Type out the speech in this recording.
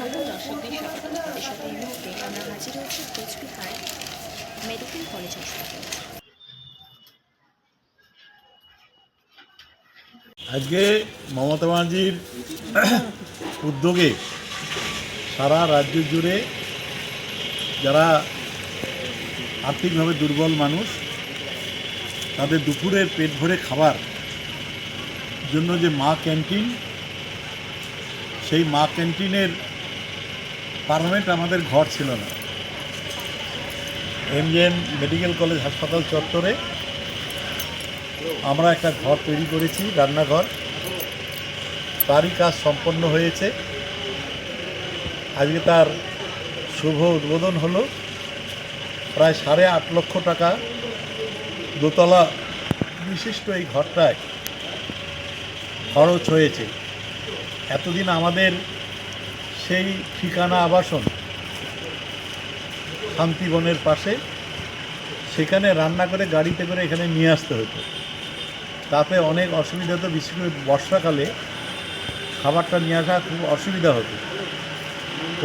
সকল দর্শকদের স্বাগত আমরা হাজির কোচবিহার মেডিকেল কলেজ হাসপাতালে। আজকে মমতা ব্যানার্জির উদ্যোগে সারা রাজ্য জুড়ে যারা আর্থিকভাবে দুর্বল মানুষ, তাদের দুপুরের পেট ভরে খাবার জন্য যে মা ক্যান্টিন, সেই মা ক্যান্টিনের পারমানেন্ট আমাদের ঘর ছিল না। এমজেএন মেডিকেল কলেজ হাসপাতাল চত্বরে আমরা একটা ঘর তৈরি করেছি, রান্নাঘর। তারই কাজ সম্পন্ন হয়েছে। আজকে তার শুভ উদ্বোধন হলো। প্রায় সাড়ে আট লক্ষ টাকা দোতলা বিশিষ্ট এই ঘরটায় খরচ হয়েছে। এতদিন আমাদের সেই ঠিকানা আবাসন শান্তিবনের পাশে, সেখানে রান্না করে গাড়িতে করে এখানে নিয়ে আসতে হতো। তাতে অনেক অসুবিধা হতো, বিশেষ করে বর্ষাকালে খাবারটা নিয়ে আসা খুব অসুবিধা হতো।